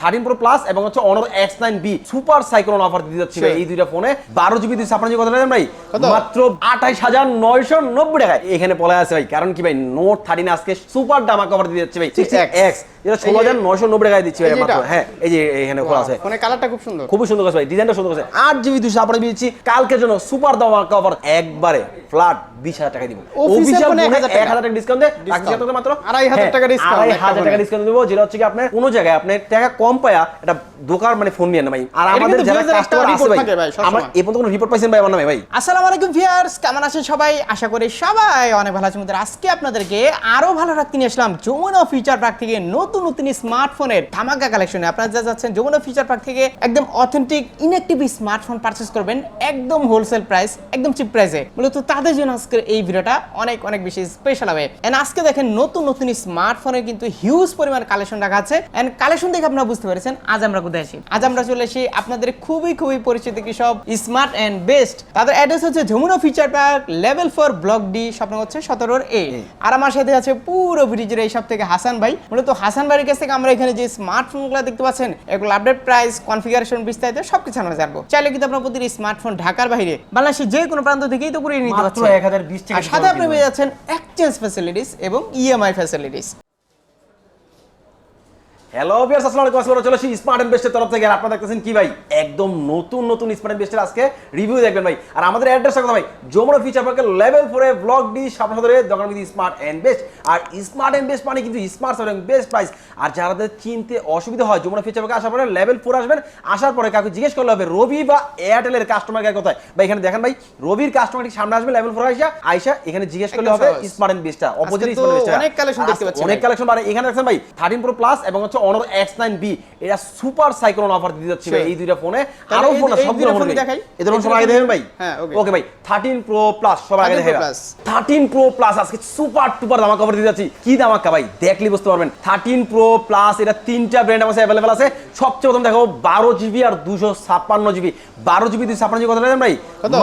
Thirteen pro plus এবং হচ্ছে Honor X nine B super cyclone offer দিতে এই দুইটা ফোনে বারো জিবি দুইশো আপনার কথা জানেন ভাই মাত্র আঠাইশ হাজার নয়শো নব্বই টাকায়। এখানে পলে আছে ভাই কারণ কি ভাই নোট থার্টিন আজকে সুপার দিয়ে যাচ্ছে ভাই। 6X এক্স যেটা ষোলো হাজার নয়শো নব্বই টাকায় দিচ্ছি ভাই মাত্র। হ্যাঁ এই যে এখানে খোলা আছে। ফোনের কালারটা খুব সুন্দর। খুবই সুন্দর আছে ভাই ডিজাইনটা সুন্দর আছে। আট জিবি দুশো আপনার দিচ্ছি। কালকের জন্য সুপার দামাক অফার একবারে ফ্ল্যাট বিশ হাজার টাকা দিব। Official ফোনে এক হাজার টাকা। ডিসকাউন্ট দেয়। মাত্র আড়াই হাজার হ্যাঁ, টাকা discount আড়াই হাজার টাকা ডিসকাউন্ট দেবো। যেটা হচ্ছে কি আপনার কোনো জায়গায় আপনার টাকা কম পায়া এটা দোকান মানে ফোন নিয়ে না ভাই। আর আমাদের যারা কাস্টমার আছে ভাই আমার এই পর্যন্ত কোনো রিপোর্ট পাইছেন ভাই আমার নামে ভাই? আসসালামু আলাইকুম ভিউয়ার্স কেমন আছেন সবাই? আশা করি সবাই অনেক ভালো আছেন। আজকে আপনাদেরকে আরও ভালো রাখতে নিয়ে আসলাম। যমুনা ফিচার পার্ক থেকে নতুন নতুন স্মার্টফোনের ধামাকা কালেকশনে আপনারা যা যাচ্ছেন যমুনা ফিচার পার্ক থেকে একদম অথেন্টিক ইনঅ্যাক্টিভ স্মার্টফোন পারচেস করবেন। একদম হোলসেল প্রাইস একদম চিপ প্রাইসে মূলত তাদের জন্য আজকের এই ভিডিওটা অনেক অনেক বেশি স্পেশাল হবে। এন্ড আজকে দেখেন নতুন নতুন স্মার্টফোনের কিন্তু হিউজ পরিমাণ কালেকশন রাখা আছে। এন্ড কালেকশন দেখে আপনারা বুঝতে পেরেছেন? আজ আমরা কোথায় আছি? আজ আমরা চলে এসেছি আপনাদের খুবই খুবই পরিচিত কি সব স্মার্ট এন্ড বেস্ট তাদের অ্যাড্রেস হচ্ছে Jamuna Future Park level four block D স্বপ্ন হচ্ছে সতেরোর এ আর আমার সাথে আছে পুরো ব্রিজের এই সব থেকে হাসান ভাই। মূলত হাসান ভাইয়ের কাছ থেকে আমরা এখানে যে স্মার্টফোনগুলো দেখতে পাচ্ছেন এগুলো আপডেট প্রাইস কনফিগারেশন বিস্তারিত সবকিছু আমরা জানব। চাইলে কিন্তু আপনার প্রতিটি স্মার্টফোন ঢাকার বাইরে বাংলাদেশের যে কোনো প্রান্ত থেকেই তো করে নিতে মাত্র পারছেন 1020 টাকা সাথে আপনি পেয়ে যাচ্ছেন এক্সচেঞ্জ ফ্যাসিলিটিস এবং ইএমআই ফ্যাসিলিটিস হ্যালো ভিউয়ার্স আসসালামু আলাইকুম। আসসালামু চলে আসি স্মার্ট এন্ড বেস্টের তরফ থেকে। আর আপনারা দেখতেছেন কি ভাই? একদম নতুন নতুন স্মার্ট এন্ড বেস্টের আজকে রিভিউ দেখবেন ভাই। আর আমাদের অ্যাড্রেসটা কথা ভাই যমুনা ফিচার পার্কের লেভেল ফোরে ব্লক ডি সামনে দোকান কিন্তু স্মার্ট এন্ড বেস্ট আর স্মার্ট এন্ড বেস্ট মানে কিন্তু স্মার্ট এবং বেস্ট প্রাইস আর যাদের চিনতে অসুবিধা হয় যমুনা ফিচার পার্কে আসার পরে লেভেল ফোর আসবেন আসার পরে কাউকে জিজ্ঞেস করলে হবে রবি বা এয়ারটেলের কাস্টমার কেয়ার কোথায়? ভাই এখানে দেখেন ভাই রবির কাস্টমার ঠিক সামনে আসবে লেভেল ফোর আইসা আইসা এখানে জিজ্ঞেস করলে হবে স্মার্ট এন্ড বেস্টটা অপোজিট তো অনেক collection দেখতে পাচ্ছি অনেক কালেকশন মানে এখানে দেখছেন ভাই থার্টিন প্রো প্লাস এবং হচ্ছে অনার এক্স নাইন বি এটা সুপার সাইক্লোন অফার দিতে যাচ্ছি ভাই এই দুইটা ফোনে আরও ফোন এই সব ফোন দেখাই? ধরুন এই সবাই দেখেন ভাই। হ্যাঁ, ওকে ভাই থার্টিন প্রো প্লাস সবাই আগে 13 Pro দেখেন Plus। থার্টিন প্রো প্লাস আজকে সুপার টুপার দামা কভার দিতে যাচ্ছি। কি দামাকা ভাই দেখলি বুঝতে পারবেন। থার্টিন প্রো প্লাস এটা তিনটা ব্র্যান্ড আমার অ্যাভেলেবেল আছে। সবচেয়ে প্রথম দেখো বারো জিবি আর দুশো ছাপ্পান্ন জিবি বারো জিবি দুশো ছাপ্পান্ন জিবি কথা জানেন ভাই?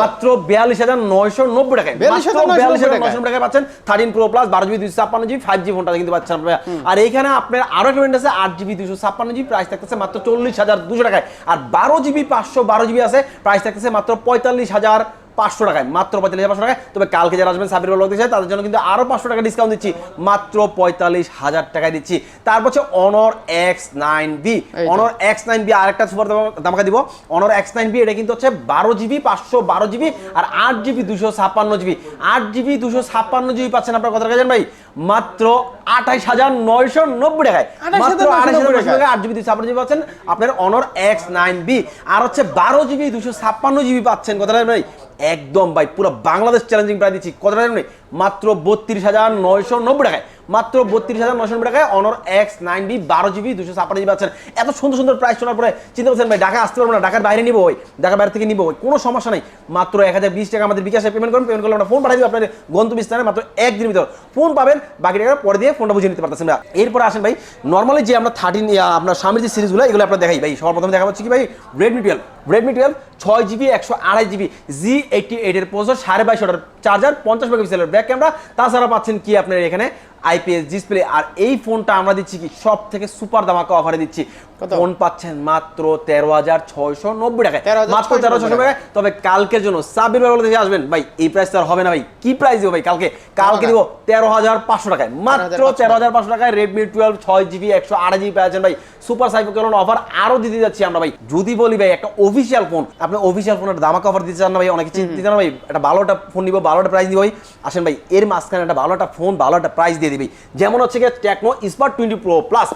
মাত্র বিয়াল্লিশ হাজার নয়শো নব্বই টাকায়। 42,990 বিয়াল্লিশ টাকায়। পাচ্ছেন। থার্টিন প্রো প্লাস বারো জিবি দুশো ছাপ্পান্ন জিবি ফাইভ জি ফোনটা কিন্তু পাচ্ছেন আপনারা। আর এইখানে আপনার আরও একটা ব্র্যান্ড আছে আট জিবি দুশো ছাপ্পান্ন জিবি প্রাইস থাকতেছে মাত্র চল্লিশ হাজার দুশো টাকায়। আর বারো জিবি, পাঁচশো বারো জিবি আছে প্রাইস থাকতেছে মাত্র পঁয়তাল্লিশ হাজার পাঁচশো টাকায় মাত্র পঁয়তাল্লিশ হাজার পাঁচশো টাকায়। তবে কালকে যারা আসবেন সাবির বলতে চাই তাদের জন্য কিন্তু আরও পাঁচশো টাকা ডিসকাউন্ট দিচ্ছি। মাত্র পঁয়তাল্লিশ হাজার টাকায় দিচ্ছি। তারপর হচ্ছে Honor X nine B Honor X nine B আরেকটা সুপার দামাকা দিব। অনর এক্স নাইন বি এটা কিন্তু হচ্ছে বারো জিবি পাঁচশো বারো জিবি আর আট জিবি দুশো ছাপ্পান্ন জিবি আট জিবি দুশো ছাপ্পান্ন জিবি পাচ্ছেন আপনার কথা জানেন ভাই। মাত্র আঠাইশ হাজার নয়শো নব্বই টাকায়। 28,990 মাত্র আঠাইশ হাজার টাকায়। টাকায়। আট জিবি দুশো ছাপ্পান্ন জিবি পাচ্ছেন। আপনার অনর এক্স নাইন বি আর হচ্ছে বারো জিবি দুশো ছাপ্পান্ন জিবি পাচ্ছেন। জানেন ভাই। একদম ভাই পুরো বাংলাদেশ চ্যালেঞ্জিং প্রায় দিচ্ছি কতটা ভাই? মাত্র বত্রিশ হাজার নয়শো নব্বই টাকায়। মাত্র বত্রিশ হাজার নয়শো নব্বই টাকায় অনর এক্স নাইন বি বারো জিবি দুশো ছাপ্পান্ন জিবি পাচ্ছেন। এত সুন্দর সুন্দর প্রাইস শোনার পরে চিন্তা করছেন, ভাই ঢাকা আসতে পারব না, ঢাকার বাইরে নিবো ওই, ঢাকার বাইরে থেকে নিবো ওই, কোনো সমস্যা নেই। মাত্র এক হাজার বিশ টাকা আমাদের বিকাশে পেমেন্ট করুন পেমেন্ট করলে আমরা ফোন পাঠিয়ে দিব আপনার গন্তব্যস্থানে মাত্র একদিনের ভিতর। ফোন পাবেন, বাকি টাকা পরে দিয়ে ফোনটা বুঝে নিতে পারতেছেন না এরপর আসেন ভাই নর্মালি যে আমরা থার্টিন আপনার স্বামীর যে সিরিজগুলো এগুলো আপনার দেখাই ভাই। সবার প্রথমে দেখা হচ্ছে কি ভাই রেডমি টুয়েলভ রেডমি টুয়েলভ ছয় জিবি একশো আড়াই জিবি জি এইটটি এইটের প্রসেসর সাড়ে বাইশ ওটার চার্জার পঞ্চাশ মেগাপিক্সেলের ব্যাক ক্যামেরা তাছাড়া পাচ্ছেন কি আপনার এখানে? আইপিএস ডিসপ্লে আর এই ফোনটা আমরা দিচ্ছি কি? সব থেকে সুপার দামাকা অফারে দিচ্ছি। ফোন পাচ্ছেন মাত্র তেরো হাজার ছয়শো নব্বই টাকায়। মাত্র তেরো ছশো টাকায়। তবে কালকের জন্য সাবির ভাই বলে দেখে আসবেন ভাই এই প্রাইস তো আর হবে না ভাই। কি প্রাইস দিব ভাই কালকে? কালকে দিব তেরো হাজার পাঁচশো টাকায়। মাত্র তেরো হাজার পাঁচশো টাকায়। রেডমি টুয়েলভ ছয় জিবি একশো আড়াই জিবি পেয়েছেন ভাই। সুপার সাইকেল অফার আরও দিতে যাচ্ছি আমরা ভাই। যদি বলি ভাই একটা অফিসিয়াল ফোন আপনি অফিসিয়াল ফোনের দামাকা অফার দিতে চান না ভাই অনেকে চিন্তা না ভাই। একটা ভালো একটা ফোন নিবো ভালো একটা প্রাইস দিব ভাই। আসেন ভাই এর মাঝখানে একটা ভালো একটা ফোন ভালো একটা প্রাইস দিয়ে দিবি। যেমন হচ্ছে গিয়ে Tecno smart twenty pro plus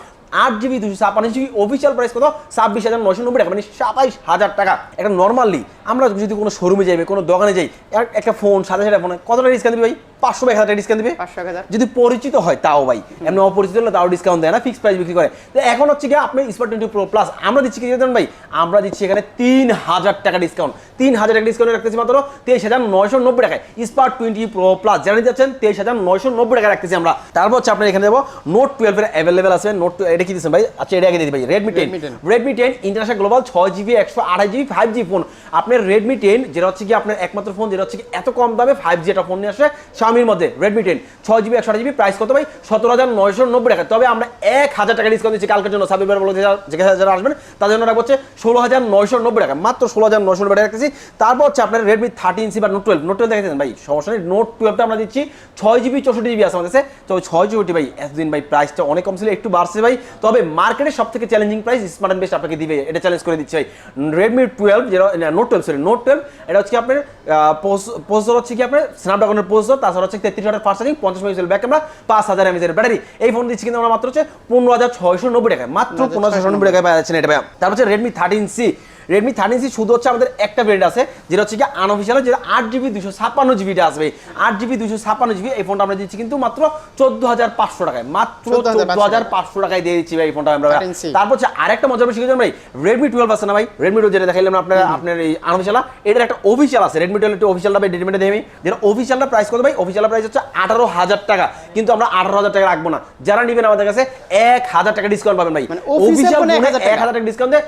আট জিবি দুশো ছাপ্পান্ন জিবি অফিসিয়াল প্রাইস কত? ছাব্বিশ হাজার নশো নব্বই টাকা মানে সাতাইশ হাজার টাকা। একটা নর্মালি আমরা যদি কোনো শোরুমে যাই কোনো দোকানে যাই একটা ফোন সাতাশ হাজার ফোনে কত টাকা ডিসকাউন্ট দিবে ভাই? পাঁচশো এক হাজার টাকা ডিসকাউন্ট দিবে? যদি পরিচিত হয় তাও ভাই। এমনি অপরিচিত হলে তাও ডিসকাউন্ট দেয় না ফিক্স প্রাইস বিক্রি করে। তো এখন হচ্ছে কি আপনি স্মার্ট টোয়েন্টি প্রো প্লাস আমরা দিচ্ছি কি জানেন ভাই? আমরা দিচ্ছি এখানে তিন হাজার টাকা ডিসকাউন্ট তিন হাজার টাকা ডিসকাউন্ট রাখতেছি মাত্র তেইশ হাজার নয়শো নব্বই টাকায়। স্মার্ট টোয়েন্টি প্রো প্লাস যারা নিতে যাচ্ছেন তেইশ হাজার নয়শো নব্বই টাকা রাখতেছি আমরা। তারপর হচ্ছে আপনার এখানে দেবো নোট টুয়েলভের অ্যাভেলেবেল আছে। নোট এটা কি দিচ্ছেন ভাই? আচ্ছা এটা আগে দিই ভাই Redmi ten Redmi ten international global ছয় জিবি একশো আড়াই জিবি ফাইভ জি ফোন আপনি আপনার রেডমি টেন যেটা হচ্ছে কি আপনার একমাত্র ফোন যেটা হচ্ছে কি এত কম দামে ফাইভ জি একটা ফোন নিয়ে আসে স্বামীর মধ্যে রেডমি টেন ছয় জিবি একশো জিবি প্রাইস কত ভাই? সতেরো হাজার নয়শো নব্বই টাকা। তবে আমরা এক হাজার টাকা ডিসকাউন্ট দিচ্ছি কালকের জন্য। সাবিবার বলে যেখানে যারা আসবেন, তাদের জন্য রাখব হচ্ছে ষোলো হাজার নয়শো নব্বই টাকা। মাত্র ষোলো হাজার নয়শো নব্বই টাকা রাখতেছি। তারপর হচ্ছে আপনার রেডমি থার্টিন সি বা নোট টুয়েলভ নোট টুয়েলভ দেখেছেন ভাই? সমস্যা নেই। নোট টুয়েলভটা আমরা দিচ্ছি। ছয় জিবি চৌষট্টি জিবি আছে আমাদের কাছে। তো ছয় জিবি ভাই, এতদিন ভাই প্রাইসটা অনেক কম ছিল, একটু বাড়ছে ভাই। তবে মার্কেটে সব থেকে চ্যালেঞ্জিং প্রাইস স্মার্ট বেস্ট আপনাকে দিবে। এটা চ্যালেঞ্জ করে দিচ্ছে ভাই। রেডমি টুয়েলভ যেটা note twelve sorry note twelve এটা হচ্ছে কি আপনার প্রসেসর হচ্ছে কি আপনার স্ন্যাপড্রাগনের প্রসেসর তাছাড়া হচ্ছে তেত্রিশ হাজার ফার্স্ট চার্জিং পঞ্চাশ মেগাপিক্সেল ব্যাক ক্যামেরা পাঁচ হাজার এমএজের ব্যাটারি এই ফোন দিচ্ছি কিন্তু আমরা মাত্র হচ্ছে পনেরো হাজার ছয়শো নব্বই টাকায় মাত্র পনেরো হাজার ছয়শো নব্বই টাকায় পাওয়া যাচ্ছে না এটা ভাই তারপর হচ্ছে Redmi thirteen C Redmi thirteen C শুধু হচ্ছে আমাদের একটা ভেরিয়েন্ট আছে যেটা হচ্ছে কি আনঅফিসিয়াল যেটা আট জিবি দুশো ছাপ্পান্ন জিবিটা আসবে। আট জিবি দুশো ছাপ্পান্ন জিবি এই ফোনটা আমরা দিচ্ছি কিন্তু মাত্র চোদ্দ হাজার পাঁচশো টাকায়। মাত্র চোদ্দ হাজার পাঁচশো টাকায় দিয়ে দিচ্ছি ভাই এই ফোনটা আমরা। তারপর হচ্ছে আরেকটা মজার বিষয় কি ভাই? রেডমি টুয়েলভ আছে না ভাই? রেডমি টুয়েলভ যেটা দেখাইলাম আপনার আপনার এই আনঅফিসিয়াল এটার একটা অফিসিয়াল আছে। রেডমি টুয়েলভ অফিসিয়ালটা ভাই রেডমিটা দেবে যেটা অফিসিয়ালটা প্রাইস কত ভাই? অফিসিয়াল প্রাইস হচ্ছে আঠারো হাজার টাকা। কিন্তু আমরা আঠারো হাজার টাকা রাখব না। যারা নেবেন আমাদের কাছে এক হাজার টাকা ডিসকাউন্ট পাবেন ভাই। মানে অফিসিয়াল ফোনে 1000 টাকা। এক হাজার টাকা ডিসকাউন্ট দেয়।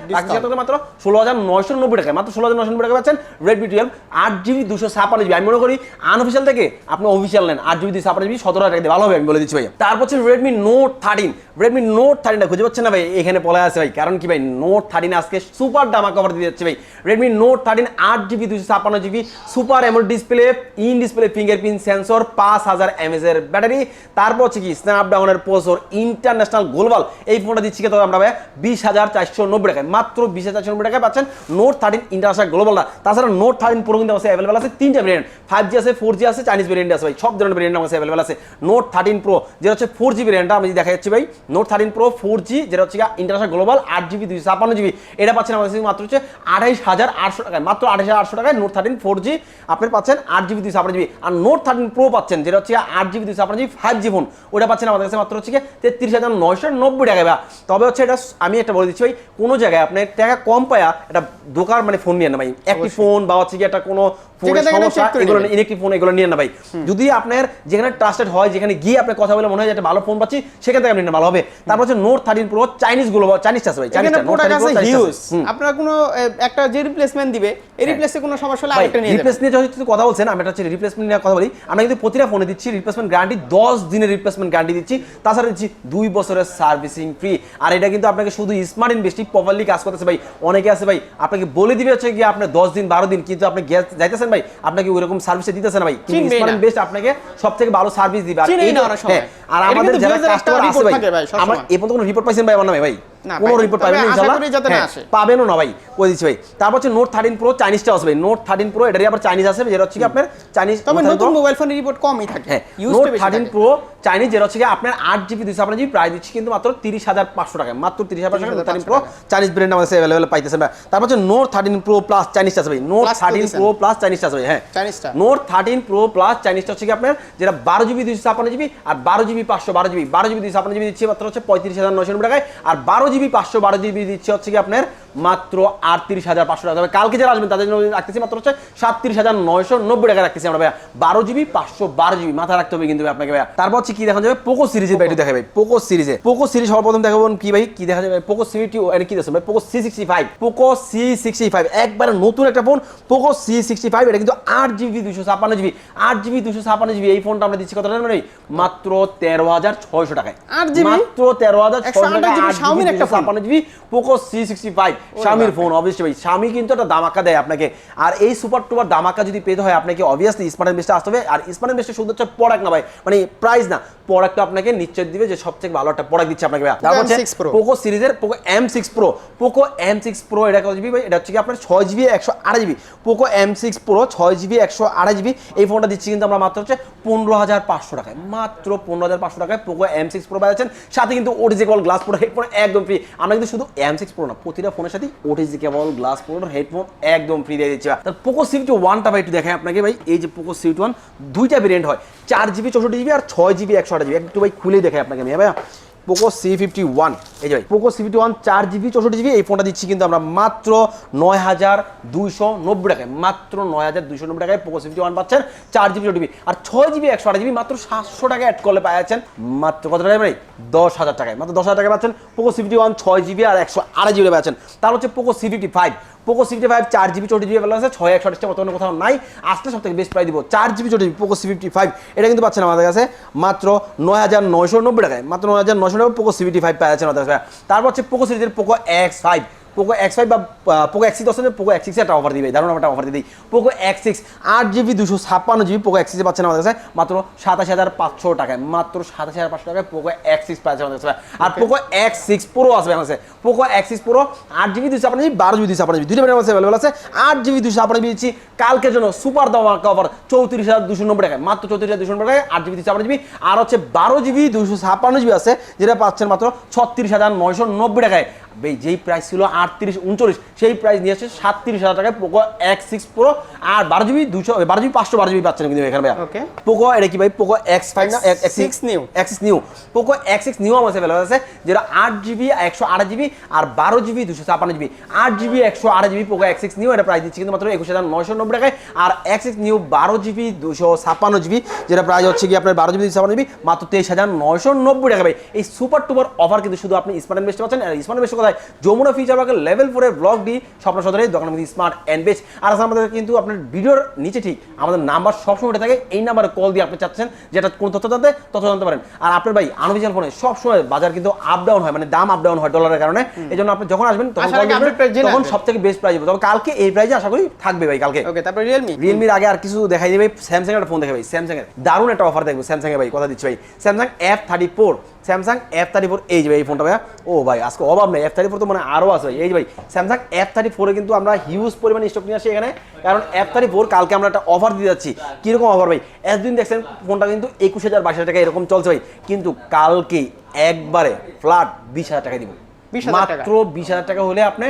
মাত্র ষোলো হাজার নয়শো নব্বই টাকা মাত্র ষোলো হাজার নয়শো নব্বই টাকা পাচ্ছেন রেডমি টুয়েলভ আট জিবি দুশো ছাপান্ন জিবি আমি মনে করি আনঅফিসিয়াল থেকে আপনি অফিসিয়াল নেন, আট জিবি দুশো ছাপান্ন জিবি সতেরো হাজার টাকা দিয়ে ভালো হবে, আমি বলে দিচ্ছি ভাই। তারপর হচ্ছে Redmi note thirteen Redmi note থার্টিনটা খুঁজে পাচ্ছেন না ভাই? এখানে পলে আছে ভাই। কারণ কি ভাই? নোট থার্টিন আজকে সুপার ডামা কভার দিয়ে যাচ্ছে ভাই। রেডমি নোট থার্টিন আট জিবি দুশো ছাপান্ন জিবি সুপার এমন display in display fingerprint sensor পাঁচ হাজার এমএস এর ব্যাটারি তারপর হচ্ছে কি স্ন্যাপড্রাগনের প্রসেসর ইন্টারন্যাশনাল গ্লোবাল এই ফোনটা দিচ্ছি কিন্তু আমরা ভাই? বিশ হাজার চারশো নব্বই টাকায়, মাত্র বিশ হাজার চারশো নব্বই টাকায় পাচ্ছেন নোট থার্টিন ইন্টারন্যাশনাল গ্লোবালটা তাছাড়া নোট থার্টিন পুরো কিন্তু আছে অ্যাভেলেবল আছে তিনটা ভেরিয়েন্ট ফাইভ জি আছে ফোর জি আছে চাইনিজ ভেরিয়েন্ট আছে ভাই। সব ধরনের ভেরিয়েন্ট কাছে অ্যাভেলেবল আছে। নোট থার্টিন প্রো যেটা হচ্ছে ফোর জি ভেরিয়েন্টটা আমি দেখা যাচ্ছি ভাই। Note thirteen pro four G যেটা হচ্ছে ইন্টারন্যাশনাল গ্লোবাল আট জিবি দুইশো ছাপ্পান্ন জিবি এটা পাচ্ছেন আমাদের মাত্র হচ্ছে আঠাইশ হাজার আটশো টাকায়। মাত্র আঠাইশ হাজার আটশো টাকায় নোট থার্টিন ফোর জি আপনি পাচ্ছেন আট জিবি দুইশো ছাপ্পান্ন জিবি আর নোট থার্টিন প্রো পাচ্ছেন, যেটা হচ্ছে আট জিবি দুইশো ছাপ্পান্ন জিবি ফাইভ জি ফোন ওটা পাচ্ছেন আমাদের কাছে মাত্র হচ্ছে তেত্রিশ হাজার নয়শো নব্বই টাকায় বা তবে হচ্ছে এটা আমি একটা বলে দিচ্ছি ভাই, কোনো জায়গায় আপনার টাকা কম পায়া এটা দোকান মানে ফোন নিয়ে না ভাই। একটি ফোন বা হচ্ছে কি একটা কোনো সমস্যা এগুলো ইলেকট্রিক ফোন এগুলো নিয়ে না ভাই। যদি আপনার যেখানে ট্রাস্টেড হয় যেখানে গিয়ে আপনার কথা বলে মনে হয় একটা ভালো ফোন পাচ্ছি সেখান থেকে আপনি ভালো হবে। তারপর হচ্ছে নোট থার্টিন প্রো চাইনিজগুলো চাইনিজ আছে ভাই এখানে প্রোডাক্ট আছে হিউজ হুম। আপনার কোনো একটা যে রিপ্লেসমেন্ট দিবে এই রিপ্লেসে কোনো সমস্যা হলে আরেকটা নিয়ে রিপ্লেস নিয়ে যেহেতু কথা বলছেন আমি একটা হচ্ছে রিপ্লেসমেন্ট নিয়ে কথা বলি। আমরা কিন্তু প্রতিটা ফোনে দিচ্ছি রিপ্লেসমেন্ট গ্যারান্টি দশ দিনের রিপ্লেসমেন্ট গ্যারান্টি দিচ্ছি। তাছাড়া দিচ্ছি দুই বছরের সার্ভিসিং ফ্রি আর এটা কিন্তু আপনাকে শুধু স্মার্ট ইনভেস্টিং প্রপারলি কাজ করতেছে ভাই। অনেকে আছে ভাই আপনাকে বলে দিবে হচ্ছে কি আপনার দশ দিন বারো দিন কিন্তু আপনি গ্যাস যাইতেছেন ভাই আপনাকে ওইরকম সার্ভিসে দিতেছে না ভাই। কিন্তু স্মার্ট বেস্ট আপনাকে সব থেকে ভালো সার্ভিস দিবে। আর। হ্যাঁ, আমাদের যারা কাস্টমার আছে ভাই আমার এ পর্যন্ত কোনো রিপোর্ট পাইছেন ভাই আমার নামে ভাই? কোনো রিপোর্ট পাবেন ইনশাআল্লাহ? হ্যাঁ। পাবেনও না ভাই কই দিচ্ছি ভাই? তারপর হচ্ছে নোট থার্টিন প্রো চাইনিজটা আসবে নোট থার্টিন প্রো এটারই আবার চাইনিজ আছে যেটা হচ্ছে কি আপনার চাইনিজ তবে নতুন মোবাইল ফোনের রিপোর্ট কমই থাকে হ্যাঁ নোট থার্টিন প্রো চাইনিজ যেটা হচ্ছে কি আপনার আট জিবি দুইশো আপনার জিবি প্রায় দিচ্ছি কিন্তু মাত্র তিরিশ হাজার পাঁচশো টাকা মাত্র তিরিশ হাজার পাঁচশো থার্টিন প্রো চাইনিজ ব্র্যান্ড আমাদের অ্যাভেলেবেল পাইতেছেন ভাই তারপর হচ্ছে নোট থার্টিন প্রো প্লাস চাইনিজটা আছে ভাই। নোট থার্টিন প্রো প্লাস চাইনিজটা আছে ভাই হ্যাঁ। চাইনিজটা। নোট থার্টিন প্রো প্লাস চাইনিজটা হচ্ছে কি আপনার যেটা বারো জিবি দুইশো ছাপ্পান্ন জিবি আর বারো জিবি পাঁচশো বারো জিবি বারো জিবি দুইশো ছাপ্পান্ন জিবি দিচ্ছি মাত্র হচ্ছে পঁয়ত্রিশ হাজার নব্বই টাকায়। আর বারো জিবি পাঁচশো বারো জিবি দিচ্ছে হচ্ছে কি আপনার মাত্র আটত্রিশ হাজার পাঁচশো টাকা। তবে কালকে যারা আসবেন তাদের জন্য রাখতেছি মাত্র হচ্ছে সাতত্রিশ হাজার নয়শো নব্বই টাকা রাখতেছি। আমরা ভাইয়া বারো জিবি পাঁচশো বারো জিবি মাথা রাখতে হবে কিন্তু আপনাকে ভাইয়া। তারপর হচ্ছে কি দেখা যাবে? পোকো সিরিজের ভাই একটু দেখা ভাই পোকো সিরিজে পোকো সিরিজ সর্বপ্রথম দেখাবো কি ভাই? কি দেখা যাবে? পোকো সি টি এটা কি দেখছেন ভাই? Poco C sixty five Poco C sixty five একবারে নতুন একটা phone Poco C sixty five এটা কিন্তু আট জিবি দুশো ছাপান্ন জিবি। আট জিবি দুশো ছাপান্ন জিবি এই ফোনটা আমরা দিচ্ছি কত টাকা ভাই? মাত্র তেরো হাজার ছয়শো টাকায়। আট জিবি? মাত্র তেরো হাজার ছয়শো 128 টাকায় GB আট ফোন। ছাপান্ন GB Poco C sixty five স্বামীর ফোন অবশ্যই ভাই। স্বামী কিন্তু একটা দামাকা দেয় আপনাকে। আর এই সুপার টুপার দামাকা যদি পেতে হয় আপনাকে অবভিয়াসলি স্মার্ট বেস্টে আসতে হবে। আর স্মার্ট বেস্টে শুধু হচ্ছে প্রোডাক্ট না ভাই। মানে প্রাইস না। প্রোডাক্টটা আপনাকে নিশ্চয় দিবে যে সবথেকে ভালো একটা প্রোডাক্ট দিচ্ছে আপনাকে ভাই। তারপর হচ্ছে পোকো সিরিজের Poco M six pro Poco M six pro এটা কত জিবি ভাই? এটা হচ্ছে কি আপনার ছয় জিবি একশো আড়াই GB Poco M six pro ছয় জিবি একশো আড়াই জিবি এই ফোনটা দিচ্ছি কিন্তু আমরা মাত্র হচ্ছে পনেরো হাজার পাঁচশো টাকায়। মাত্র পনেরো হাজার পাঁচশো টাকায় পোকো এম সিক্স প্রো পাচ্ছেন সাথে কিন্তু ওটিজি গ্লাস প্রো হেডফোন একদম ফ্রি আমরা কিন্তু শুধু এম সিক্স প্রো না প্রতিটা ফোনের সাথে OTG cable glass phone headphone একদম ফ্রি দিয়ে দিচ্ছে তার পোকো সিফটি ওয়ানটা ভাই একটু দেখায় আপনাকে ভাই, এই যে পোকো সিফটি ওয়ান দুইটা ভেরিয়েন্ট হয়। চার জিবি চৌষট্টি জিবি আর ছয় জিবি একশো আট জিবি একটু ভাই খুলে দেখে আপনাকে আমি ভাই ভাইয়া? পোকো সি ফিফটি ওয়ান এই যে পোকো সি ফিফটি ওয়ান চার জিবি চৌষট্টি জিবি এই ফোনটা দিচ্ছি কিন্তু আমরা মাত্র নয় হাজার দুইশো নব্বই টাকায়, মাত্র নয় হাজার দুইশো নব্বই টাকায় পোকো সি ফিফটি ওয়ান পাচ্ছেন, চার জিবি চৌষট্টি জিবি আর ছয় জিবি একশো আট জিবি মাত্র সাতশো টাকা অ্যাড করলে পাওয়া যাচ্ছেন মাত্র কত টাকায় ভাই? দশ হাজার টাকায়। মাত্র দশ হাজার টাকা পাচ্ছেন পোকো সি ফিফটি ওয়ান ছয় জিবি আর একশো আড়াই জিবি পাচ্ছেন। তার হচ্ছে Poco C fifty five Poco sixty five চার জিবি চৌটি জিবি ব্যালেন্স আছে, ছয়, একশো আঠাশটা বর্তমানে কোথাও নাই। আসলে সব থেকে বেস্ট প্রায় দিব চার GB চৌটি GB Poco C fifty five এটা কিন্তু পাচ্ছেন আমাদের কাছে মাত্র নয় হাজার নয়শো নব্বই টাকায়। মাত্র নয় হাজার নয়শো নব্বই পোকো সি ফিফটি ফাইভ পাচ্ছেন আমাদের কাছে। তারপর হচ্ছে পোকো সিরিজের Poco X five Poco X five বা পোকো এক্স সিক্স আসলে পোকো এক্স সিক্স একটা অফার দিবে দারুণ একটা অফার দিই। পোকো এক্স সিক্স আট জিবি দুশো ছাপ্পান্ন জিবি পোকো এক্স সিক্স পাচ্ছেন আমাদের কাছে মাত্র সাতাশ হাজার পাঁচশো টাকায় মাত্র সাতাশ হাজার পাঁচশো টাকায় পোকো এক্স সিক্স পাচ্ছেন আমাদের কাছে। আর পোকো এক্স সিক্স প্রো আসবে আমাদের কাছে। পোকো এক্স সিক্স প্রো আট জিবি দুশো ছাপ্পান্ন জিবি বারো জিবি দুশো ছাপ্পান্ন জিবি দুটো ব্যাটারি অ্যাভেলেবল আছে। আট জিবি দুশো ছাপ্পান্ন জিবি দিচ্ছি। কালকের জন্য সুপার দাম অফার চৌত্রিশ হাজার দুশো নব্বই টাকায় মাত্র চৌত্রিশ হাজার দুশো নব্বই টাকায় আট জিবি দুশো ছাপ্পান্ন জিবি আর হচ্ছে বারো জিবি দুশো ছাপ্পান্ন জিবি আছে যেটা পাচ্ছেন মাত্র ছত্রিশ হাজার নয়শো নব্বই টাকায়। যেই প্রাইস ছিল আটত্রিশ উনচল্লিশ সেই প্রাইস নিয়ে আসছে সাতত্রিশ হাজার টাকায় পোকো এক্স সিক্স প্রো আর বারো জিবি দুশো বারো জিবি পাঁচশো বারো জিবি পাচ্ছেন কিন্তু এখানে ভাই. পোকো এটা কি ভাই? পোকো এক্স ফাইভ না? X X6 new। X new Poco X six new আমার অ্যাভেলেবল আছে যেটা আট জিবি একশো আট জিবি আর বারো জিবি দুশো ছাপান্ন জিবি আট জিবি একশো আট GB Poco X six new এটা প্রাইস দিচ্ছে কিন্তু মাত্র একুশ হাজার নয়শো নব্বই টাকায়। আর এক্স সিক্স নিউ বারো জিবি দুশো ছাপ্পান্ন জিবি যেটা প্রাইস হচ্ছে কি আপনার বারো জিবি দুশো ছাপ্পান্ন জিবি মাত্র তেইশ হাজার নয়শো নব্বই টাকা ভাই। এই সুপার টুপার অফার কিন্তু শুধু আপনি স্মার্ট বেস্ট পাচ্ছেন আর স্মার্ট বেস্ট কোথায় যমুনা ফিচার পার্কের লেভেল ফোরের ব্লক ডি স্বপ্ন সদরে দোকানের মধ্যে স্মার্ট অ্যান্ড বেস্ট আর আমাদের কিন্তু আপনার ভিডিওর নিচে ঠিক আমাদের নাম্বার সবসময় উঠে থাকে এই নাম্বারে কল দিয়ে আপনি চাচ্ছেন যেটা কোন তথ্য জানতে তথ্য জানতে পারেন। আর আপনার ভাই আনঅফিসিয়াল ফোনে সবসময় বাজার কিন্তু আপ ডাউন হয় মানে দাম আপ ডাউন হয় ডলারের কারণে। এই জন্য আপনি যখন আসবেন তখন। সব থেকে বেস্ট প্রাইস তবে কালকে এই প্রাইসে আশা করি থাকবে ভাই কালকে। ওকে তারপর রিয়েলমি রিয়েলমির আগে আর কিছু দেখাই দেবে স্যামসাং এর ফোন দেখে ভাই স্যামসাং এর। দারুণ একটা অফার দেখব স্যামসাং এর ভাই কথা দিচ্ছি ভাই। Samsung F thirty four Samsung F thirty four এই যে ভাই এই ফোনটা ভাই ও ভাই আজকে অভাব নেই এফ থার্টি ফোর তো মানে আরও আছে। এই ভাই স্যামসাং এফ থার্টি ফোরে কিন্তু আমরা হিউজ পরিমাণে স্টক নিয়ে আসি এখানে কারণ এফ থার্টি ফোর কালকে আমরা একটা অফার দিয়ে যাচ্ছি। কীরকম অফার ভাই? এতদিন দেখছেন ফোনটা কিন্তু একুশ হাজার বাইশ হাজার টাকা এরকম চলছে ভাই। কিন্তু কালকে একবারে ফ্ল্যাট বিশ হাজার টাকা দিব। 20,000 টাকা। মাত্র বিশ হাজার টাকা হলে আপনি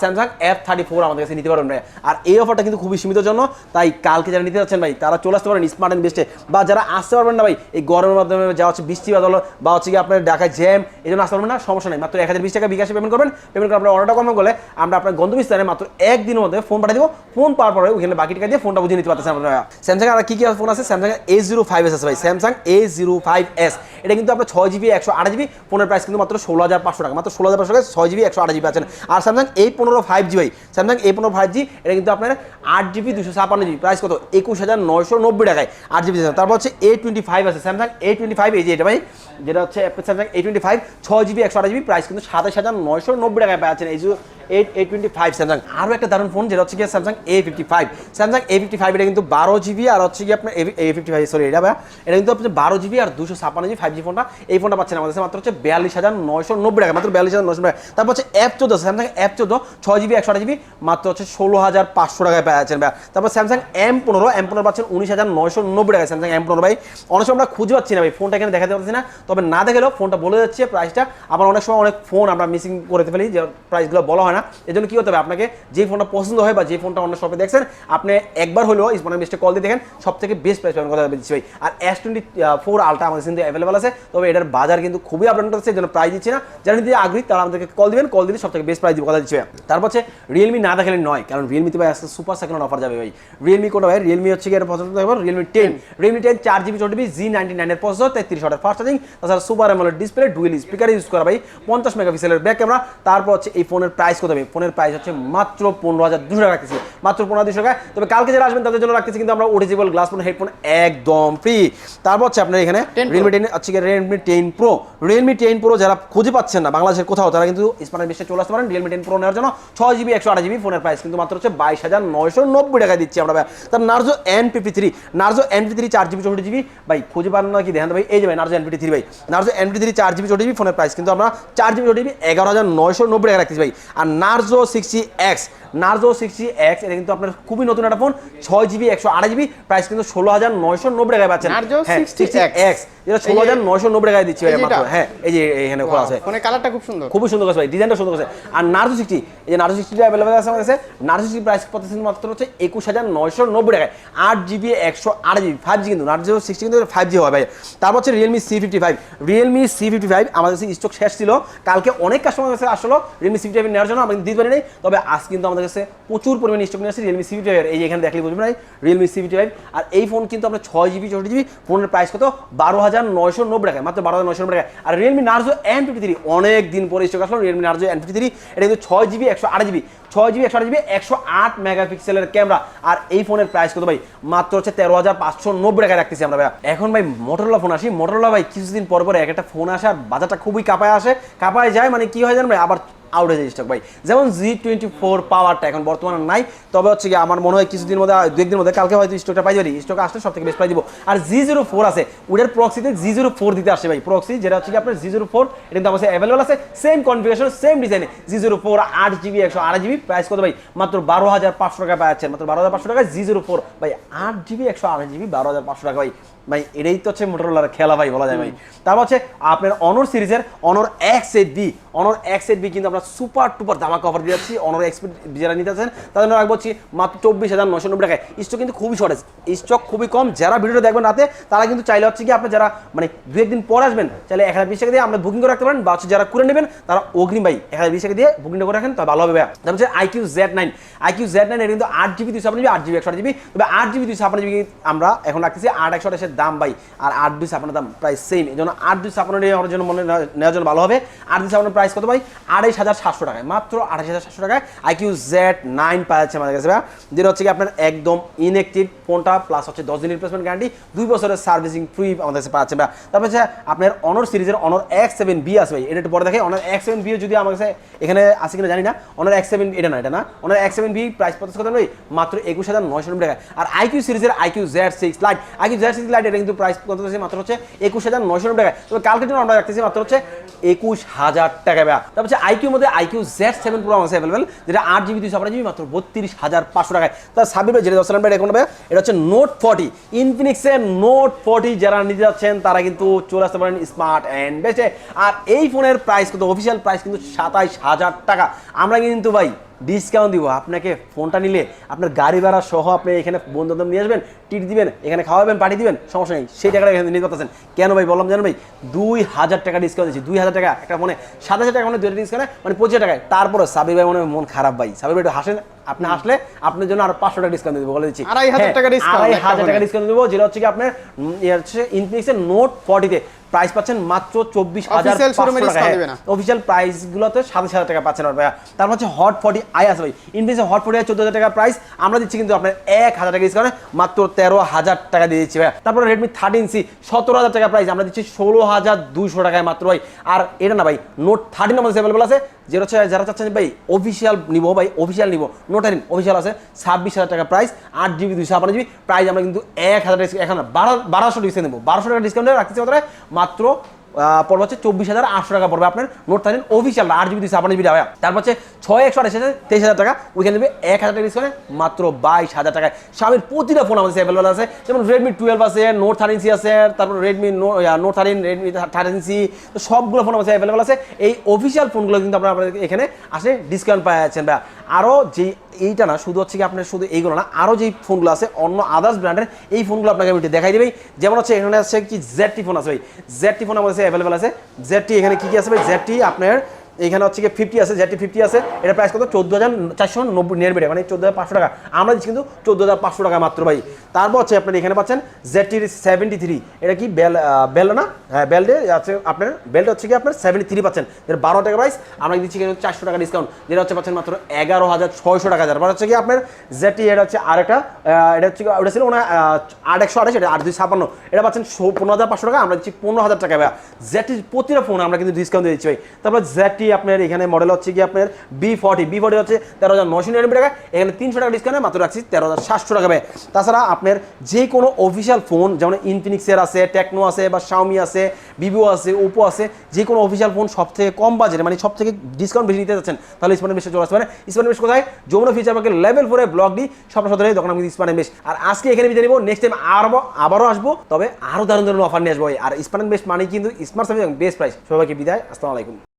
স্যামসাং এফ থার্টি ফোর আমাদের কাছে নিতে পারবেন ভাই আর এই অফারটা কিন্তু খুবই সীমিত জন্য তাই কালকে যারা নিতে যাচ্ছেন ভাই তারা চলে আসতে পারেন স্মার্ট অ্যান্ড বেস্টে বা যারা আসতে পারবেন না ভাই এই গরমের মাধ্যমে যা হচ্ছে বৃষ্টি বাদল বা হচ্ছে কি আপনার ঢাকায় জ্যাম এই জন্য আসতে পারবেন না সমস্যা নেই। মাত্র এক হাজার বিশ টাকা বিকাশে পেমেন্ট করবেন পেমেন্ট করে আপনার অর্ডারটা কমে করলে আমরা আপনার গন্তব্যস্থানে মাত্র একদিনের মধ্যে ফোন পাঠিয়ে দেবো। ফোন পাওয়ার পরে ওইখানে বাকি টাকা দিয়ে ফোনটা বুঝিয়ে নিতে পারতেছেন আপনারা স্যামসাং আর কি কি ফোন আছে? Samsung A zero five S আছে ভাই। Samsung A zero five S এটা কিন্তু আপনার ছয় জিবি একশো আট জিবি ফোনের প্রাইস কিন্তু মাত্র ষোলো হাজার পাঁচশো টাকা। মাত্র ষোলো হাজার পাঁচশো ছয় জিবি, একশো আট জিবি আছেন আর স্যামসাং এই পনেরো ফাইভ জি ভাই স্যামসাং এ পনেরো ফাইভ জি এটা কিন্তু আপনার আট জিবি দুশো ছাপান্ন জিবি। প্রাইস কত? একুশ হাজার নয়শো নব্বই টাকায় আট জিবি তারপর হচ্ছে এ টোয়েন্টি ফাইভ আছে। স্যামসাং এ টোয়েন্টি ফাইভ এই যে এটা ভাই, যেটা হচ্ছে স্যামসাং এ টোয়েন্টি ফাইভ ছয় জিবি, একশো আট জিবি প্রাইস কিন্তু সাতাশ হাজার নয়শো নব্বই টাকায় পাচ্ছেন। এই যে eight A twenty five Samsung আরও একটা দারুণ ফোন যেটা হচ্ছে কি Samsung A fifty five Samsung A fifty five এটা কিন্তু বারো জিবি, আর হচ্ছে কি আপনার এ ফিফটি ফাইভ সরি এটা এটা কিন্তু আপনার বারো জিবি আর দুশো ছাপান্ন জিবি ফাইভ জি ফোনটা এই ফোনটা পাচ্ছেন আমাদের মাত্র হচ্ছে বিয়াল্লিশ হাজার নয়শো নব্বই টাকা মাত্র বিয়াল্লিশ হাজার নয়শো টাকা তারপর হচ্ছে অ্যাপ চোদ্দ স্যামসাং অ্যাপ চোদ্দ, ছয় জিবি একশো আট জিবি মাত্র হচ্ছে ষোলো হাজার পাঁচশো টাকায় পাচ্ছেন ভাই। তারপর স্যামসাং এম পনেরো এম পনেরো পাচ্ছেন উনিশ হাজার নয়শো নব্বই টাকা স্যামসাং এম পনেরো ভাই। অনেক সময় আমরা খুঁজে পাচ্ছি না ভাই, ফোনটা এখানে দেখাতে পারছি না। তবে না দেখলেও ফোনটা বলে যাচ্ছে প্রাইসটা আবার অনেক সময় অনেক ফোন আমরা মিসিং করে ফেলি, যে প্রাইসগুলো বলা হয় না। এই জন্য কী হতে হবে আপনাকে যে ফোনটা পছন্দ হয় বা যে ফোনটা অন্য শপে দেখছেন, আপনি একবার হলেও স্মার্ট বেস্টে কল দিয়ে দেখেন সব থেকে বেস্ট প্রাইস পাবেন কথা দিচ্ছি ভাই। আর এস টোয়েন্টি ফোর আলটা আমাদের কিন্তু অ্যাভেলেবল আছে। তবে এটার বাজার কিন্তু খুবই আপডেট আছে এই জন্য প্রাইস দিচ্ছি না। যারা নিতে আগ্রহী তারা আমাদেরকে কল দিবেন কল দিলে সব থেকে বেস্ট প্রাইস দিব। কথা দিচ্ছি। তারপর হচ্ছে রিয়েলমি না দেখালে নয় কারণ রিয়েলমিতে ভাই আজকে সুপার সেকেন্ড অফার যাবে ভাই। রিয়েলমি কোনটা ভাই? রিয়েলমি হচ্ছে কি এটা পছন্দ থাকবে রিয়েলমি টেন রিয়েলমি টেন চার জিবি চৌটি জিবি জি নাইনটি নাইনের প্রসেসর তেত্রিশ ওয়াটের ফাস্ট চার্জিং তাছাড়া super AMOLED display dual speaker use করা ভাই পঞ্চাশ মেগাপিক্সেলের ব্যাক ক্যামেরা তারপর হচ্ছে এই ফোনের প্রাইস কত হবে ফোনের প্রাইস হচ্ছে মাত্র পনেরো হাজার দুশো টাকা রাখতেছি। মাত্র পনেরো দুশো টাকা। তবে কালকে যারা আসবেন তাদের জন্য রাখতেছি কিন্তু আমরা ওটিজিবল গ্লাস ফোন হেডফোন একদম ফ্রি তারপর হচ্ছে আপনার এখানে 10 Pro। রিয়েলমি টেন হচ্ছে Realme ten pro Realme ten pro যারা খুঁজে পাচ্ছেন না বাংলাদেশের কোথাও তারা কিন্তু স্মার্ট বেশি চলে আসতে পারেন রিয়েলমি টেন প্রো নেওয়ার জন্য ছয় জিবি একশো আট জিবি ফোনের প্রাইস কিন্তু মাত্র হচ্ছে বাইশ হাজার নয়শো নব্বই টাকা দিচ্ছি আমরা ভাই। তার Narzo N fifty three Narzo N fifty three চার জিবি চৌষট্টি জিবি ভাই খুঁজে পান না কি দেখেন ভাই এই যে ভাই নার্জো এন ফিফটি থ্রি ভাই নার্জো এন ফিফটি থ্রি চার জিবি চৌষট্টি জিবি ফোনের প্রাইস কিন্তু আমরা চার জিবি চৌষট্টি জিবি এগারো হাজার নয়শো নব্বই টাকা রাখতেছি ভাই। আর Narzo sixty X Narzo sixty X এটা কিন্তু আপনার খুবই নতুন একটা ফোন ছয় জিবি একশো আট জিবি প্রাইস কিন্তু ষোলো হাজার নয়শো নব্বই টাকায় পাচ্ছেন। হ্যাঁ 60X এক্স যেটা ষোলো হাজার নয়শো নব্বই টাকায় দিচ্ছি ভাই মাত্র। হ্যাঁ এই যে এখানে খোলা আছে। ফোনের কালারটা খুব সুন্দর। খুবই সুন্দর কাছে ভাই, ডিজাইনটা সুন্দর কাছে আর নার্জো সিক্সটি, এই যে নার্জো সিক্সটিটা অ্যাভেলেবেল আছে আমার কাছে, নার্জো সিক্সটি প্রাইস পড়তেছে মাত্র হচ্ছে একুশ হাজার নয়শো নব্বই টাকায়। আট জিবি একশো আট জিবি ফাইভ জি কিন্তু, নার্জো সিক্সটি কিন্তু ফাইভ জি হয় ভাই। তারপর হচ্ছে Realme C fifty five Realme C fifty five আমাদের কাছে স্টক শেষ ছিল। কালকে অনেক কাস্টমার কাছে আসলো রিয়েলমি সি ফিফটি ফাইভ নেওয়ার জন্য কিন্তু দিতে পারি নাই তবে আজ কিন্তু আমাদের কাছে প্রচুর পরিমাণে স্টক নিয়ে আসছে রিয়েলমি সিভি ফাইভ এই এখানে দেখলে বুঝবেন নাই রিয়েলমি সিভি ফাইভ আর এই ফোন কিন্তু আপনার ছয় জিবি চৌষট্টি জিবি ফোনের প্রাইস কত? বারো হাজার নয়শো নব্বই টাকা মাত্র বারো হাজার নয়শো নব্বই টাকা আর Realme Narzo N fifty three অনেক দিন পরে স্টক আসলো রিয়েলমি নার্জো এন থ্রি এটা কিন্তু ছয় জিবি একশো আট জিবি ছয় জিবি একশো আট জিবি একশো আট মেগাপিক্সেলের ক্যামেরা আর এই ফোনের প্রাইস কত ভাই? মাত্র হচ্ছে তেরো হাজার পাঁচশো নব্বই টাকা রাখতেছি আমরা ভাই এখন ভাই মোটরলা ফোন আসি। মোটরলা ভাই, কিছুদিন পর পরে এক একটা ফোন আসে আর বাজারটা খুবই কাঁপায় আসে। কাঁপায় যায় মানে কি হয় জানেন ভাই? আবার আউট হয়ে স্টক ভাই। যেমন জি টোয়েন্টি ফোর পাওয়ারটা এখন বর্তমানে নাই, তবে হচ্ছে কি আমার মনে হয় কিছুদিন মধ্যে দু একদিন মধ্যে কালকে হয়তো স্টকটা পাই যাবে। স্টক আসলে সব থেকে বেস্ট প্রাইস দিব আর জি জিরো ফোর আছে ওটার প্রক্সিতে জি জিরো ফোর দিতে আসে ভাই প্রক্সি যেটা হচ্ছে কি আপনার জি জিরো ফোর এটা কিন্তু আমার অ্যাভেলেবল আছে। সেম কনফিগারেশন সেম ডিজাইনে জি জিরো ফোর আট জিবি একশো আট জিবি প্রাইস কত ভাই? মাত্র বারো হাজার পাঁচশো টাকা পাচ্ছেন মাত্র বারো হাজার পাঁচশো টাকা জি জিরো ফোর ভাই, আট জিবি একশো আট জিবি বারো হাজার পাঁচশো টাকা ভাই। ভাই, এটাই তো হচ্ছে মোটরোলার খেলা ভাই, বলা যায় ভাই। তারপর হচ্ছে আপনার অনর সিরিজের Honor X eight B Honor X eight B কিন্তু আমরা সুপার টুপার দামাকা অফার দিয়ে যাচ্ছি। অনর এক্স যারা নিতে আছেন তাদের রাখব হচ্ছে মাত্র চব্বিশ হাজার নশো নব্বই টাকায়। স্টক কিন্তু খুবই শর্টেজ স্টক খুবই কম। যারা ভিডিওটা দেখবেন রাতে, তারা কিন্তু চাইলে হচ্ছে কি আপনি যারা মানে দু একদিন পর আসবেন, চাইলে এক হাজার বিশ টাকা দিয়ে আমরা বুকিং করে রাখতে পারেন, বা হচ্ছে যারা করে নেবেন, তারা অগ্রিম ভাই এক হাজার বিশ টাকা দিয়ে বুকিংটা করে রাখেন তবে ভালো হবে তারপর হচ্ছে iQOO Z nine iQOO Z nine এটা কিন্তু আট জিবি দুইশো জিবি আট জিবি একশো জিবি তবে আট জিবি দুইশো আপনার জিবি আমরা এখন রাখতেছি, আট একশো আঠাশের দাম ভাই, আর আট দুইশো আপনার দাম প্রায় সেম এই জন্য আট দুইশো আপনার আমার জন্য মনে নেওয়ার জন্য ভালো হবে। আট দুইশো আপনার প্রাইস কত ভাই? আড়াইশ হাজার সাতশো টাকায়। মাত্র আড়াইশ হাজার সাতশো টাকায় আইকিউ জেড নাইন পাচ্ছে আমাদের কাছে ভাই যেটা হচ্ছে কি আপনার একদম ইনএক্টিভ ফোনটা প্লাস হচ্ছে দশ দিনের রিপ্লেসমেন্ট গ্যারান্টি দুই বছরের সার্ভিসিং ফ্রি আমাদের কাছে পাচ্ছে ভাই তারপর হচ্ছে আপনার অনর সিরিজের অনর এক্স সেভেন বি আসবে ভাই। এটা একটু পরে দেখে অনার এক্স সেভেন বিও যদি আমার কাছে এখানে আছে কিনা জানি না। অনর এক্স সেভেন এটা না এটা না। অনর এক্স সেভেন বি প্রাইস পঞ্চাশ কত ভাই? মাত্র একুশ হাজার নয়শো টাকা আর আইকিউ সিরিজের iQOO Z six lite iQOO Z six lite এটা কিন্তু প্রাইস কত মাত্র হচ্ছে একুশ হাজার নয়শো টাকা তবে কালকের জন্য আমরা রাখতেছি মাত্র হচ্ছে একুশ হাজার টাকা ভাই তারপর হচ্ছে আইকিউ মধ্যে আইকিউ জেড সেভেন প্রো আছে অ্যাভেলেবেল যেটা আট জিবি দুইশো জিবি মাত্র বত্রিশ হাজার পাঁচশো টাকায়। তার সাবির যেটা দশ ভাই এখন এটা হচ্ছে নোট ফর্টি ইনফিনিক্সের নোট ফর্টি যারা নিতে যাচ্ছেন, তারা কিন্তু চলে আসতে পারেন স্মার্ট অ্যান্ড বেস্টে আর এই ফোনের প্রাইস কিন্তু অফিসিয়াল প্রাইস কিন্তু সাতাইশ হাজার টাকা। আমরা কিন্তু ভাই ডিসকাউন্ট দিব। আপনাকে ফোনটা নিলে আপনার গাড়ি ভাড়া সহ আপনি এখানে বন্ধু বান্ধব নিয়ে আসবেন টিট দিবেন, এখানে খাওয়াবেন পাঠিয়ে দিবেন, সমস্যা নেই। সেই টাকাটা এখানে নিয়ে করতেছেন। কেন ভাই বললাম জানো ভাই? দুই হাজার টাকা ডিসকাউন্ট দিচ্ছি দুই হাজার টাকা একটা ফোনে সাত হাজার টাকা মানে দুই ডিসকাউন্ট মানে পঁচিশ টাকায়। তারপরে সাবির ভাই মনে মন খারাপ ভাই। সাবির ভাই একটু হাসেন। আপনি আসলে আপনার জন্য আর পাঁচশো টাকা ডিসকাউন্ট দেবো বলে দিচ্ছি। আড়াই হাজার হ্যাঁ, টাকা আড়াই হাজার টাকা ডিসকাউন্ট দেবো যেটা হচ্ছে কি আপনার ইয়ে হচ্ছে ইনফিনিক্সের নোট ফর্টিতে প্রাইস পাচ্ছেন মাত্র চব্বিশ হাজার Official showroom এ পাঁচশো টাকা। discount দিবে না। অফিসিয়াল প্রাইসগুলোতে সাতাশ হাজার টাকা পাচ্ছেন ভাইয়া তারপর হচ্ছে হট ফর্টি আই আছে ভাই। ইনফিনিক্সের হট ফর্টি আই চোদ্দ হাজার টাকা প্রাইস আমরা দিচ্ছি কিন্তু আপনার এক হাজার টাকা ডিসকাউন্ট মাত্র তেরো হাজার টাকা দিয়ে দিচ্ছি ভাইয়া তারপর রেডমি থার্টিন সি সতেরো হাজার টাকা প্রাইস আমরা দিচ্ছি ষোলো হাজার দুইশো টাকায় মাত্র ভাই। আর এটা না ভাই নোট থার্টিন আমাদের অ্যাভেলেবল আছে যেটা হচ্ছে যারা চাচ্ছেন ভাই অফিসিয়াল নিবো ভাই অফিসিয়াল নিবো। নোট থার্টিন অফিসিয়াল আছে, ছাব্বিশ হাজার টাকা প্রাইস আট জিবি দুইশো আপনার জিবি প্রাইস আমরা কিন্তু এক হাজার এক হাজার বারো বারোশো ডিসকাউন্ট দেবো বারোশো টাকা ডিসকাউন্ট রাখতেছি মাত্র পড়বে হচ্ছে চব্বিশ হাজার আটশো টাকা পড়বে আপনার নোট থার্টিন অফিসিয়াল আট জিবি দুইশো আপনার জিবি তারপর হচ্ছে ছয় একশো আঠাশ হাজার তেইশ হাজার টাকা। ওইখানে দেবে এক হাজার টাকা ডিসকাউন্টে মাত্র বাইশ হাজার টাকায় স্বামীর প্রতিটা ফোন আমাদের অ্যাভেলেবেল আছে। যেমন রেডমি টুয়েলভ আছে নোট থার্টিন সি আছে, তারপর Redmi note thirteen Redmi thirteen C তো সবগুলো ফোন আমাদের অ্যাভেলেবেল আছে। এই অফিসিয়াল ফোনগুলো কিন্তু আপনারা এখানে আসে ডিসকাউন্ট পাওয়া যাচ্ছেন বা আরও যেই এইটা না, শুধু হচ্ছে কি আপনার শুধু এইগুলো না আরও যেই ফোনগুলো আছে, অন্য আদার্স ব্র্যান্ডের এই ফোনগুলো আপনাকে আমি দেখাই দেবে। যেমন হচ্ছে এখানে আছে কি জেডটি ফোন আছে ভাই। জেডটি ফোন আমাদের আছে। জেডটি এখানে কি কি আছে ভাই? জেডটি আপনার এখানে হচ্ছে ফিফটি আছে জেডটি ফিফটি আছে, এটা প্রাইস কত? চোদ্দ হাজার চারশো নব্বই নিরানব্বই মানে চোদ্দ হাজার পাঁচশো টাকা। আমরা দিচ্ছি কিন্তু চোদ্দ হাজার পাঁচশো টাকা মাত্র ভাই। তারপর হচ্ছে আপনার এখানে পাচ্ছেন জেডটির সেভেন্টি থ্রি এটা কি বেল বেল না? হ্যাঁ বেল্টে আছে আপনার বেল্ট হচ্ছে কি আপনার সেভেন্টি থ্রি পাচ্ছেন। যেটা বারো টাকা প্রাইস আমরা দিচ্ছি কিন্তু চারশো টাকা ডিসকাউন্ট যেটা হচ্ছে পাচ্ছেন মাত্র এগারো হাজার ছয়শো টাকা। যার হচ্ছে কি আপনার জেডটি এটা হচ্ছে আরেকটা এটা হচ্ছে ওটা ছিল ওনার আট একশো আঠাশ, এটা আট দুই ছাপান্ন এটা পাচ্ছেন পনেরো হাজার পাঁচশো টাকা, আমরা দিচ্ছি পনেরো হাজার টাকা। ভাই জেডটি প্রতিটা ফোন আমরা কিন্তু ডিসকাউন্ট দিয়ে দিচ্ছি ভাই। তারপর জেডটি আপনার, এখানে মডেল হচ্ছে কি আপনার বি ফর্টি বি ফর্টি হচ্ছে তেরো হাজার নশো নিরানব্বই টাকা। এখানে তিনশো টাকা ডিসকাউন্টে মাত্র রাখছি, তেরো হাজার সাতশো টাকা তাছাড়া আপনার যে কোনো অফিসিয়াল ফোন যেমন ইনফিনিক্সের আছে টেকনো আছে, বা শাওমি আছে ভিভো আছে ওপো আছে যে কোনো অফিসিয়াল ফোন সব থেকে কম বাজেটে মানে সব থেকে ডিসকাউন্ট বেশি নিতে যাচ্ছেন, তাহলে স্মার্ট বেশি চলে আসতে পারে স্মার্ট বেশ কোথায়? যমুনা ফিচার পার্কের লেভেল ফোরে ব্লক ডি সব সদরে দোকান আমি স্মার্ট বেশ আর আজকে এখানে বিদায় নিবো নেক্সট টাইম আরও আবারও আসব, তবে আরও দারুণ দারুণ অফার নিয়ে আসব আর স্মার্ট বেস্ট মানে কিন্তু স্মার্ট সার্ভিস এবং বেস্ট প্রাইস সবাইকে বিদায়, আসসালামু আলাইকুম।